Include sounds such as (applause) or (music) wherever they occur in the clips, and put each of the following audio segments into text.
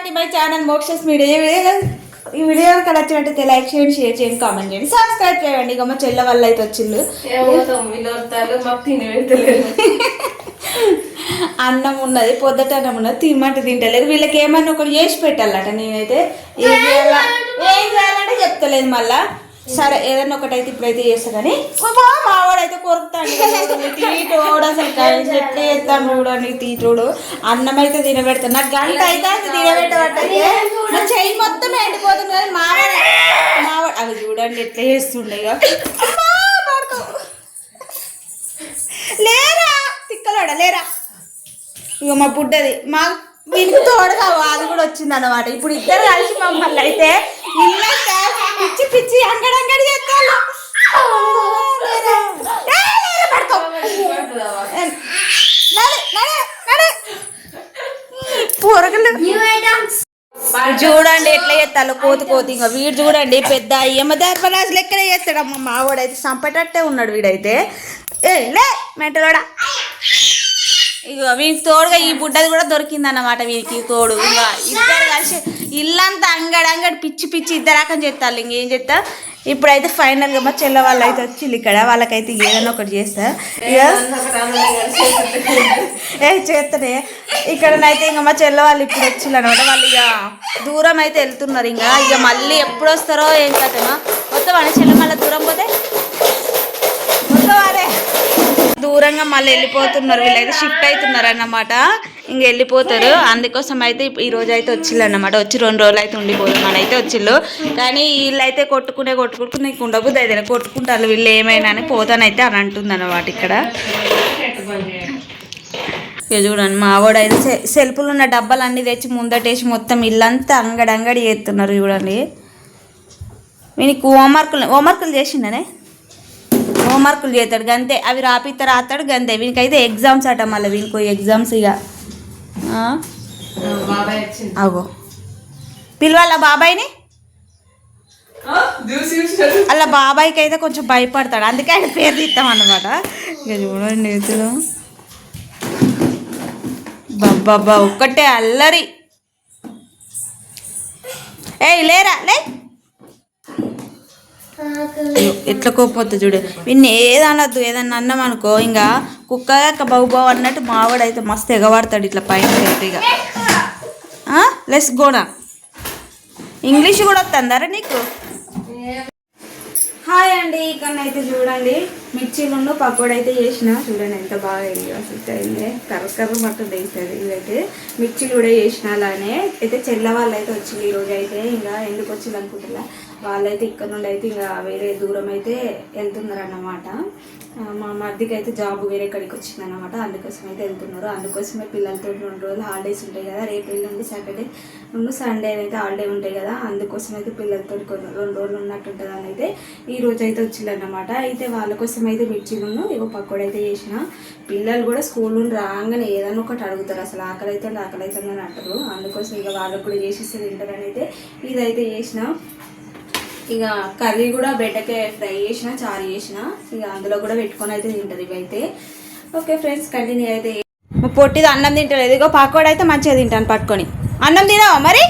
Back to my channel Moksha's media ఈ video కనుక నచ్చినట్టయితే లైక్ చేయండి షేర్ చేయండి కామెంట్ చేయండి. సబ్స్క్రైబ్ చేయండి. ఇక మా చెల్ల వల్ల అయితే వచ్చిండు. పెట్టలేదు (laughs) అన్నం ఉన్నది పొద్దుట అన్నం ఉన్నది తినమంటే తింటలేదు. వీళ్ళకి ఏమన్నా ఒకటి చేసి పెట్టాలట నేనైతే. ఏం చేయాలంటే చెప్తలేదు మళ్ళా. సరే ఏదన్నా ఒకటి అయితే ఇప్పుడైతే చేస్తా కానీ మావాడైతే కొరుకుతాడు. తీటోడు అసలు ఎట్లా చేస్తాను చూడండి తీటోడు అన్నం అయితే తినబెడతాను నాకు గంట అయితే అది తినబెట్టబట్టయితే నా చెయ్యి మొత్తం ఎండిపోతుంది కానీ మావాడు మావాడు అవి చూడండి ఎట్లా చేస్తుండే ఇక అమ్మా, పడుకో. లేరా తిక్కలోడ లేరా? ఇక మా బుడ్డది. మా వీనికి తోడుగా అది కూడా వచ్చింది అనమాట ఇప్పుడు ఇద్దరు కలిసి మమ్మల్ని అయితే ఇల్లంతా పిచ్చి పిచ్చి అంగడంగడి చేస్తారు. లేరా. చూడండి ఎట్లా చేస్తాలో కోతి కోతి ఇంకా వీడు చూడండి పెద్ద ఏమ ధర్మరాజు లెక్కనే చేస్తాడమ్మ మావాడైతే చంపేటట్టే ఉన్నాడు వీడైతే. ఏ లే మెంటలోడా. ఇక వీనికి తోడుగా ఈ బుడ్డది కూడా దొరికింది అన్నమాట వీనికి తోడు. ఇంకా ఇద్దరు కలిసి ఇల్లంతా అంగడి అంగడి పిచ్చి పిచ్చి ఇద్దరు రకం చేస్తారు ఇంకేం చేస్తా ఇప్పుడైతే ఫైనల్గా మా చెల్ల వాళ్ళు అయితే వచ్చింది ఇక్కడ. వాళ్ళకైతే ఏదైనా ఒకటి చేస్తా. ఇక ఏ చేస్తనే ఇక్కడనైతే ఇంకా మా చెల్ల వాళ్ళు ఇప్పుడు వచ్చిండ్రు అనమాట వాళ్ళు ఇక దూరం అయితే వెళ్తున్నారు ఇంకా. ఇక మళ్ళీ ఎప్పుడు వస్తారో ఏం కథనో. మొత్తం అనే చెల్ల మళ్ళీ దూరం పోతే దూరంగా మళ్ళీ వెళ్ళిపోతున్నారు. వీళ్ళైతే షిఫ్ట్ అవుతున్నారు అన్నమాట ఇంక వెళ్ళిపోతారు. అందుకోసం అయితే ఈ రోజు అయితే వచ్చిళ్ళు అనమాట వచ్చి రెండు రోజులు అయితే ఉండిపోదాం అయితే వచ్చిళ్ళు కానీ వీళ్ళైతే కొట్టుకునే కొట్టుకుంటూ నీకు ఉండబుద్ది అయితే కొట్టుకుంటారు. వీళ్ళు ఏమైనా అని పోతానైతే అని అంటుంది అనమాట ఇక్కడ. ఇక చూడండి మా ఆవిడైతే అయితే సెల్ఫ్లు ఉన్న డబ్బాలు అన్నీ తెచ్చి ముందటేసి మొత్తం ఇల్లంతా అంగడి అంగడి చేస్తున్నారు చూడండి. వీనికి హోంవర్కులు హోంవర్కులు చేసిండనే? హోంవర్కులు చేస్తాడు గంతే. అవి రాపిస్తా రాస్తాడు గంతే. వీనికైతే ఎగ్జామ్స్ అట మళ్ళీ వీనికి ఎగ్జామ్స్ ఇక అగో. పిలవాల బాబాయ్ని? అలా బాబాయ్కి అయితే కొంచెం భయపడతాడు. అందుకే ఆయన పేరు తీస్తాం అన్నమాట. ఇక చూడండి ఇతను బాబా ఒక్కటే అల్లరి. ఏయ్ లేరా? లే. ఎట్లా కోపొద్దు చూడు. విన్ని ఏదనొద్దు ఏదన్నా అన్నాం అనుకో ఇంకా కుక్క బావు బావు అన్నట్టు మావాడు అయితే మస్తు ఎగబడతాడు ఇట్లా పైన అయితే ఇక. లెస్ గోనా ఇంగ్లీష్ కూడా వస్తుందారా నీకు? హాయ్ అండి ఇక్కడనైతే చూడండి. మిర్చీలు పకోడీ అయితే చేసిన. చూడండి ఎంత బాగా అయింది అసలు అయింది కర్ర కర్ర మట్టు వేస్తుంది ఇదైతే. మిర్చీలు కూడా చేసిన అలానే. అయితే చెల్ల వాళ్ళు అయితే వచ్చింది ఈరోజు అయితే ఇంకా ఎందుకు వచ్చింది అనుకుంటున్నా? వాళ్ళైతే ఇక్కడ నుండి అయితే ఇంకా వేరే దూరం అయితే వెళ్తున్నారు అన్నమాట మా మధ్యకి అయితే జాబ్ వేరే కడికి వచ్చింది అనమాట అందుకోసం అయితే వెళ్తున్నారు. అందుకోసమే పిల్లలతో రెండు రోజులు హాలిడేస్ ఉంటాయి కదా. రేపు ఎల్లుండి సాటర్డే. రెండు సండే అయితే హాలిడే ఉంటాయి కదా. అందుకోసం అయితే పిల్లలతో కొన్ని రెండు రోజులు ఉన్నట్టు ఉంటుంది అని అయితే ఈ రోజు అయితే వచ్చిందన్నమాట. అయితే వాళ్ళ కోసం అయితే మిర్చిలను ఇగో పకోడీ అయితే చేసిన. పిల్లలు కూడా స్కూల్ నుండి రాగానే ఏదైనా ఒకటి అడుగుతారు. అసలు ఆకలి అయితే ఆకలి అయితే అని అంటారు. అందుకోసం ఇక వాళ్ళకు కూడా చేసిస్తే తింటారని అయితే ఇదైతే చేసిన. ఇక కర్రీ కూడా బెండకాయ ఫ్రై చేసిన చారు చేసిన. ఇక అందులో కూడా పెట్టుకొని అయితే తింటారు ఇవైతే. ఓకే ఫ్రెండ్స్ కంటిన్యూ అయితే మా పొట్టిది అన్నం తింటలేదు. ఇగో పకోడ అయితే మంచిగా తింటాను పట్టుకొని. అన్నం తినావా మరి?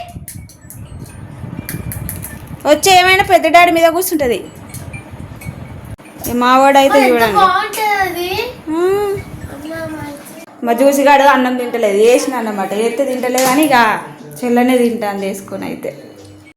వచ్చి ఏమైనా పెద్ద డాడీ మీద కూర్చుంటుంది. ఈ మావాడు అయితే చూడండి. మా జ్యూసిగాడు అన్నం తింటలేదు వేసిన అన్నమాట ఎత్తే తింటలేదు కానీ ఇక చెల్లనే తింటాను వేసుకొని అయితే.